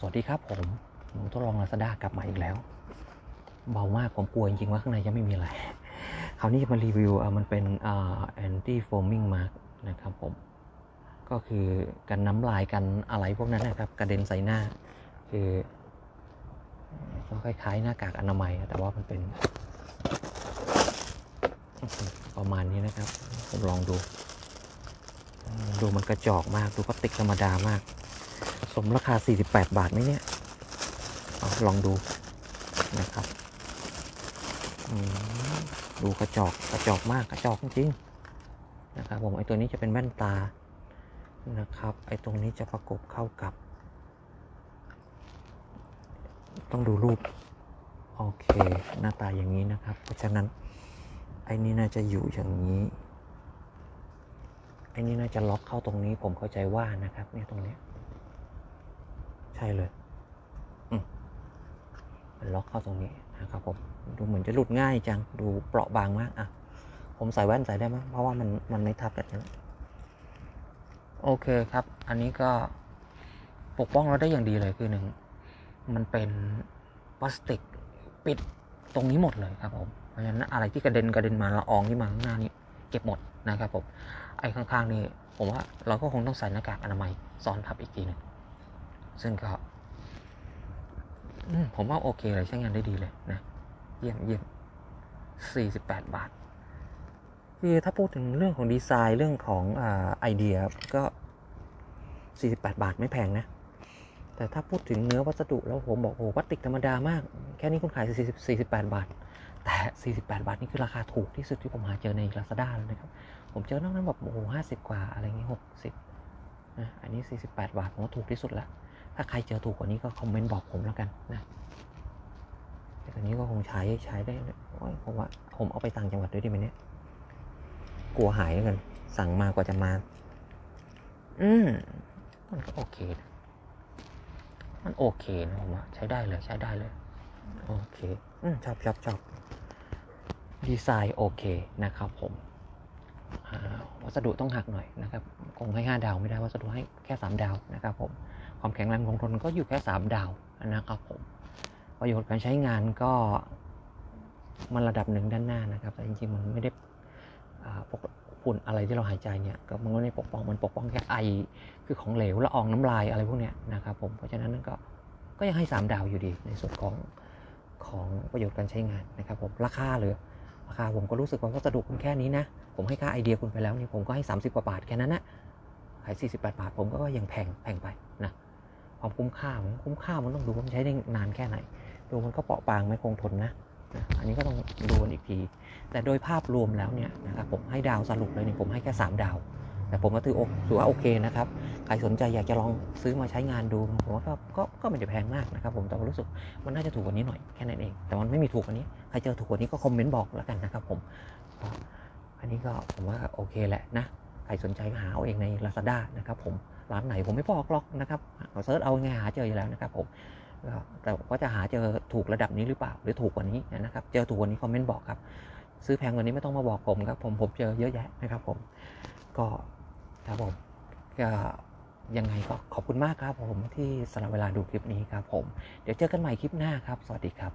สวัสดีครับผมผมทดลอง Lazada กลับมาอีกแล้ว เบามากผมกลัวจริงๆว่าข้างในจะไม่มีอะไร คราวนี้จะมารีวิวมันเป็นอ่า anti foaming mask นะครับผม ก็คือกันน้ำลายกันอะไรพวกนั้นนะครับ กระเด็นใส่หน้า คือก็คล้ายๆหน้ากากอนามัย แต่ว่ามันเป็น ประมาณนี้นะครับ ผมลองดู ดูมันกระจอกมาก ดูพลาสติกธรรมดามาก สมราคา 48 บาทไหมเนี่ยอลองดูนะครับดูกระจอกกระจอกมากกระจอกจริงนะครับผมไอตัวนี้จะเป็นแว่นตานะครับ ไอตรงนี้จะประกบเข้ากับ ต้องดูรูป โอเคหน้าตาอย่างนี้นะครับ เพราะฉะนั้น ไอ้นี่น่าจะอยู่อย่างนี้ ไอ้นี่น่าจะล็อกเข้าตรงนี้ผมเข้าใจว่านะครับเนี่ยตรงเนี้ย ใช่เลยอืมมันล็อกเข้าตรงนี้นะครับผม ดูเหมือนจะหลุดง่ายจัง ดูเปราะบางมากอะ ผมใส่แว่นใส่ได้ไหมเพราะว่ามันมันไม่ทับกันนะโอเคครับ อันนี้ก็ปกป้องเราได้อย่างดีเลยคือหนึ่ง มันเป็นพลาสติกปิดตรงนี้หมดเลยครับผม เพราะฉะนั้นอะไรที่กระเด็นกระเด็นมาละอองที่มาข้างหน้านี่เก็บหมดนะครับผม ไอ้ข้างๆนี่ผมว่าเราก็คงต้องใส่หน้ากากอนามัยซ้อนทับอีกทีหนึง ซึ่งก็ผมว่าโอเคเลยใช้งานได้ดีเลยนะ เยี่ยมเยี่ยมสี่สิบแปดบาท คือถ้าพูดถึงเรื่องของดีไซน์เรื่องของอไอเดียก็สี่สิบแปดบาทไม่แพงนะ แต่ถ้าพูดถึงเนื้อวัสดุแล้วผมบอกโอ้พลาสติกธรรมดามาก แค่นี้คุณขายสี่สิบสี่สิบแปดบาท แต่สี่สิบแปดบาท นี่คือราคาถูกที่สุดที่ผมหาเจอใน Lazada แล้วนะครับ ผมเจอนอกนั้นแบบโอ้โหห้าสิบกว่าอะไรเงี้หกสิบนะอันนี้สี่สิบแปดบาทผมว่าถูกที่สุดและ ถ้าใครเจอถูกกว่านี้ก็คอมเมนต์บอกผมแล้วกันนะแต่ตัวนี้ก็คงใช้ใช้ได้ผมว่าผมเอาไปต่างจังหวัดด้วยดีไหมเนี่ย กลัวหายแล้วกันสั่งมากว่าจะมา อืมมันก็โอเคนะมันโอเคนะผมว่าใช้ได้เลยใช้ได้เลย โอเค อืมชอบชอบชอบดีไซน์โอเคนะครับผม วัสดุต้องหักหน่อยนะครับ คงให้ 5 ดาวไม่ได้วัสดุให้แค่ 3 ดาวนะครับผม ความแข็งแรงคงทนก็อยู่แค่ 3 ดาวนะครับผม ประโยชน์การใช้งานก็มันระดับหนึ่งด้านหน้านะครับ แต่จริงๆมันไม่ได้ปกฝุ่นอะไรที่เราหายใจเนี่ยก็มันไม่ได้ปกป้องมันปกป้องแค่ไอคือของเหลวละอองน้ำลายอะไรพวกเนี้ยนะครับผมเพราะฉะนั้นก็ก็ยังให้ 3 ดาวอยู่ดีในส่วนของของประโยชน์การใช้งานนะครับผมราคาเลย ราคาผมก็รู้สึกว่าวัสดุคุณแค่นี้นะ ผมให้ค่าไอเดียคุณไปแล้วเนี่ยผมก็ให้ 30 กว่าบาทแค่นั้นนะขาย 48 บาทผมก็ยังแพงแพงไปนะความคุ้มค่ามันคุ้มค่ามันต้องดูว่ามันใช้ได้นานแค่ไหน ดูมันก็เปราะบางไม่คงทนนะนะอันนี้ก็ต้องดูกันอีกที แต่โดยภาพรวมแล้วเนี่ยนะครับผมให้ดาวสรุปเลยเนี่ยผมให้แค่ 3 ดาว แต่ผมก็ถือโอถือว่าโอเคนะครับ ใครสนใจอยากจะลองซื้อมาใช้งานดูผมว่าก็ก็ก็ไม่ได้แพงมากนะครับผมแต่ว่ารู้สึกมันน่าจะถูกกว่านี้หน่อยแค่นั้นเอง แต่มันไม่มีถูกกว่านี้ ใครเจอถูกกว่านี้ก็คอมเมนต์บอกแล้วกันนะครับผมอันนี้ก็ผมว่าโอเคแหละนะ ใครสนใจก็หาเอาเองใน Lazada นะครับผมร้านไหนผมไม่บอกหรอกนะครับเซิร์ชเอาไงหาเจออยู่แล้วนะครับผมแต่ว่าจะหาเจอถูกระดับนี้หรือเปล่า หรือถูกกว่านี้นะครับ เจอถูกกว่านี้คอมเมนต์บอกครับ ซื้อแพงกว่านี้ไม่ต้องมาบอกผมครับ ผมผมเจอเยอะแยะนะครับผมก็ ครับผมก็ยังไงก็ขอบคุณมากครับผมที่สละเวลาดูคลิปนี้ครับผม เดี๋ยวเจอกันใหม่คลิปหน้าครับ สวัสดีครับ